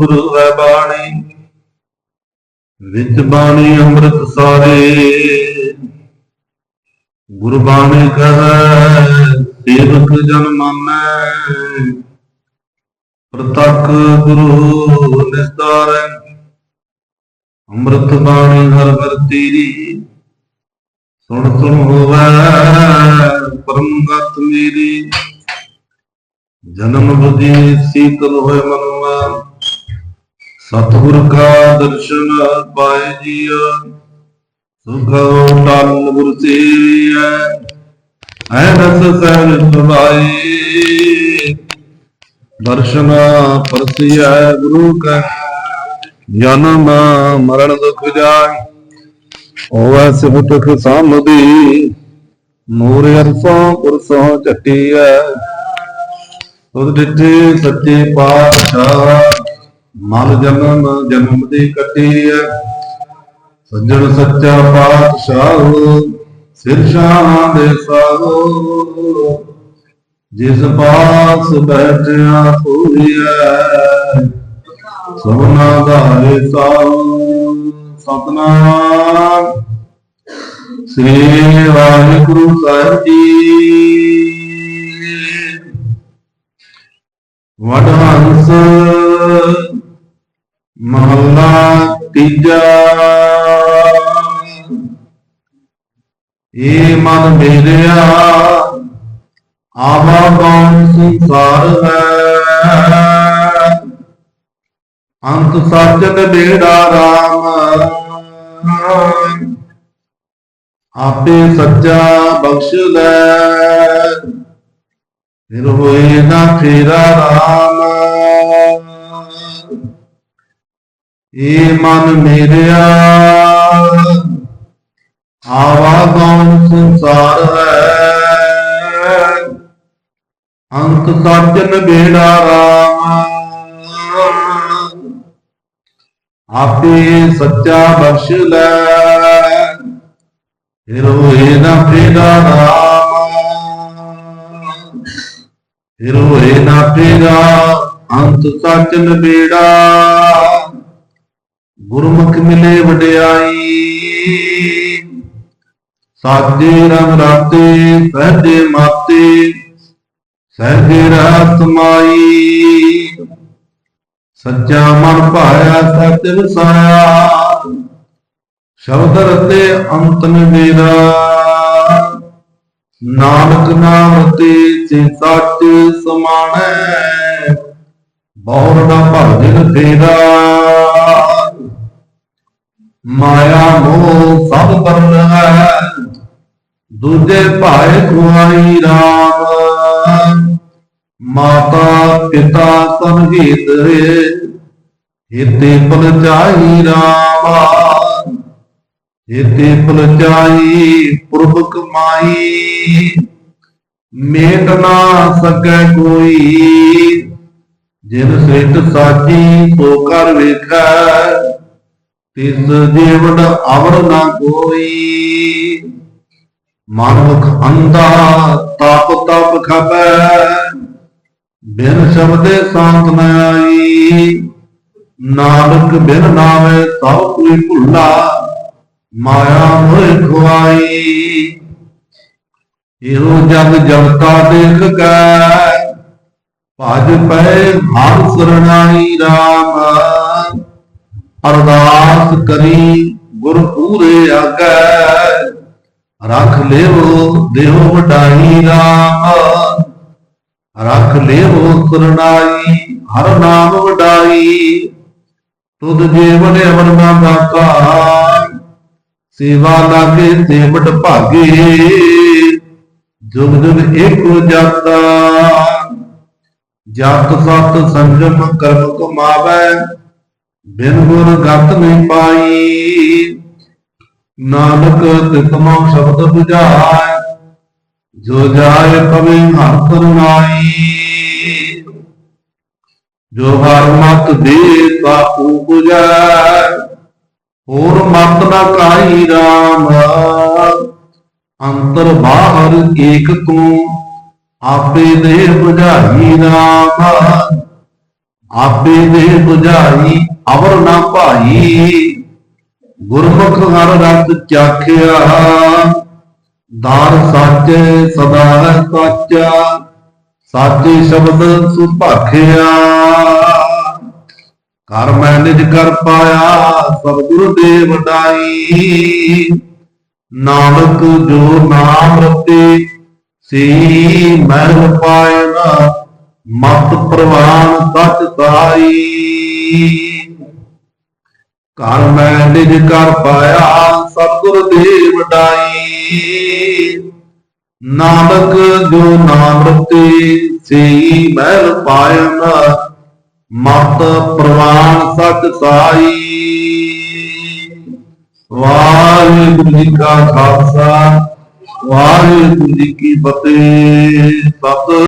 ਗੁਰੂ ਹੈ ਬਾਣੀ ਵਿੱਚ ਬਾਣੀ ਅੰਮ੍ਰਿਤ ਸਾਰੇ। ਗੁਰਬਾਣੀ ਕਹੈ, ਸੇਵਕ ਜਨ ਮਾਨੈ, ਪ੍ਰਤੱਖ ਗੁਰੂ ਨਿਸਤਾਰੈ। ਅੰਮ੍ਰਿਤ ਬਾਣੀ ਹਰ ਹਰ ਤੇਰੀ ਸੁਣ ਸੁਣ ਹੋਵੈ ਪਰਮ ਗਤ ਮੇਰੀ। ਜਨਮ ਬੁਧੀ ਸੀਤਲ ਹੋਏ ਮਨਵਾ ਸਤਿਗੁਰ ਕਾ ਦਰਸ਼ਨ ਪਾਏ ਜੀਆ ਸੁਖੋ ਟਲ ਗੁਰ ਸੇਵੀਐ ਐ ਰਸ ਸਹਿਜ ਸੁਭਾਈ ਦਰਸ਼ਨ ਪਰਸਿਐ ਗੁਰੂ ਕਾ ਜਨਮ ਮਰਨ ਦੁਖ ਜਾਏ। ਹੋਵੈ ਸਿਫਤਖ ਸਾਮਦੀ ਨੂਰ ਅਰਸੋਂ ਪੁਰਸੋਂ ਝਟੀਐ ਤੁਧ ਡਿਠੇ ਸੱਚੇ ਪਾਤਸ਼ਾਹ ਮਲ ਜਨਮ ਜਨਮ ਦੀ ਕੱਟੀਐ ਸੱਜਣ ਸੱਚਾ ਪਾਤਸ਼ਾਹ, ਸਿਰ ਸ਼ਾਹਾਂ ਦੇ ਸਾਹੋ ਜਿਸ ਪਾਸ ਬੈਠਿਆ ਹੋਈਐ ਸੋਨਾ ਧਾਰੇ ਸਾਹੋ ਸਤਨਾਮ। ਸ੍ਰੀ ਵਾਹਿਗੁਰੂ ਸਾਹਿਬ ਜੀ। ਵਡਹੰਸ ਮਹੱਲਾ ਤੀਜਾ। ਏ ਮਨ ਮੇਰਿਆ ਆਵਾ ਕੌਣ ਸੰਸਾਰ ਹੈ। ਅੰਤ ਸੱਜਨ ਬੇੜਾ ਰਾਮ। ਆਪੇ ਸੱਚਾ ਬਖਸ਼ ਲੈ। ਫਿਰ ਹੋਏ ਨਾ ਫੇਰਾ ਰਾਮ। ਏ ਮਨ ਮੇਰਿਆ। ਆਵਾ ਕੌਣ ਸੰਸਾਰ ਹੈ? ਅੰਤ ਸੱਜਨ ਬੇੜਾ ਰਾਮ। ਆਪੇ ਸੱਚਾ ਬਖਸ਼ ਲੈ। ਫਿਰ ਨਾ ਫੇਰਾ ਰਾਮ। ਫਿਰ ਨਾ ਫੇਰਾ, ਅੰਤ ਸੱਚ ਨਬੇੜਾ। ਗੁਰਮੁਖ ਮਿਲੇ ਵਡਿਆਈ। ਸਾਜੇ ਰੰਗ ਰਾਤੇ ਸਹਜੇ ਮਾਤੇ, ਸਹਜੇ ਰਾਤ ਮਾਈ। ਸੱਚਾ ਮਨ ਭਾਇਆ, ਸੱਚ ਵਸਾਇਆ। ਸ਼ਬਦ ਰਤੇ ਅੰਤ ਮੇਰਾ। ਨਾਨਕ ਨਾਮ ਤੇ ਸੇ ਸੱਚ ਸਮਾਣੈ ਬਹੁਰ ਦਾ ਭਜਨ ਤੇਰਾ ਮਾਇਆ ਮੋਹ ਸਭ ਬਰਨ ਹੈ। ਦੂਜੇ ਭਾਏ ਖੁਆਈ ਰਾਮ। ਮਾਤਾ ਪਿਤਾ ਸਭ ਹੀਤ ਹਿਤੇ ਪਲ ਚਾਹੀ ਰਾਮਾ। ਹਿਤੇ ਪਲ ਚਾਹੀ ਪੁਰਬ ਕਮਾਈ ਮੇਟ ਨਾ ਸਕੈ ਕੋਈ। ਜਿਨ ਸ੍ਰਿਸ਼ਟ ਸਾਚੀ ਸੋ ਕਰ ਵੇਖੈ। ਤਿਸ ਜੀਵਨ ਅਵਰ ਨਾ ਕੋਈ ਮਨੁਖ ਅੰਧਾ ਤਪ ਤਪ ਖਪੈ। ਬਿਨ ਸ਼ਬਦੇ ਸ਼ਾਂਤ ਨ ਆਈ। ਨਾਨਕ ਬਿਨ ਨਾਵੇ ਸਭ ਕੋਈ ਭੁੱਲਾ। ਮਾਇਆ ਮੋਹ ਖੁਆਈ। ਇਹੋ ਜਗ ਜਗਤਾ ਦੇਖ ਕੈ। ਭਜ ਪਏ ਹਰ ਸਰਣਾਈ RAM ਅਰਦਾਸ ਕਰੀ ਗੁਰ ਪੂਰੇ ਆਗੈ। ਰੱਖ ਲੇਵੋ ਦੇਹੋ ਵਡਾਈ RAM ਰੱਖ ਲੇਵੋ ਸਰਣਾਈ ਹਰ ਨਾਮ ਵਡਾਈ। ਤੁਧ ਜੀਵਨ ਅਮਰ ਨਾ ਦਾਤਾ ਸੇਵਾ ਲਾਗੇ ਸੇਵਟ ਭਾਗੇ। ਜੁਗ ਜੁਗ ਏਕੋ ਜਾਤਾ ਜਤ ਸਤ ਸੰਜਮ ਕਰਮ ਕਮਾਵੈ। ਬਿਨ ਗੁਰ ਗਤ ਨਹੀਂ ਪਾਈ। ਨਾਨਕ ਤਿਤਮਾ ਸ਼ਬਦ 부ਝਾਇ ਜੋ ਜਾਏ ਕਵੇ ਹਰ ਕਰਨਾਈ ਜੋ ਹਰ ਮਤ ਦੇ ਬਾਪੂ 부ਝੈ ਹੋਰ ਮਤ ਨਾ ਕਾਈ RAM ਅੰਤਰ ਬਾਹਰ ਏਕ ਤੂੰ ਆਪੇ ਦੇ ਬੁਝਾਈ ਰਾਮ। ਆਪੇ ਦੇ 부ਝਾਈ ਅਵਰ ਨਾ ਭਾਈ। ਗੁਰਮੁਖ ਹਰ ਰਸ ਚਾਖਿਆ, ਦਾਰ ਸੱਚ ਸਦਾ ਹੈ ਸੱਚਾ ਸਾਚੇ ਸ਼ਬਦ ਸੁਭਾਖਿਆ ਕਰ ਮੈਂ ਨਿਜ ਕਰ ਪਾਇਆ, ਸਤਿਗੁਰ ਦੇ ਵਡਾਈ ਨਾਨਕ ਜੋ ਨਾਮ ਰਤੇ ਸੀ ਮਹਿਲ ਪਾਇਨਾ ਮਤ ਪ੍ਰਵਾਨ ਸਚ ਸਾਈ ਘਰ ਮੈਂ ਨਿਜ ਕਰ ਪਾਇਆ, ਸਤਿਗੁਰ ਦੇ ਵਡਾਈ ਨਾਨਕ ਜੋ ਨਾਮ ਰਤੇ, ਸਈ ਮਹਿਲ ਪਾਇਨ ਮਤ ਪ੍ਰਵਾਨ ਸਚ ਸਾਈ ਵਾਹਿਗੁਰੂ ਜੀ ਕਾ ਖਾਲਸਾ, ਵਾਹਿਗੁਰੂ ਜੀ ਕੀ ਫਤਿਹ। ਸਤਿ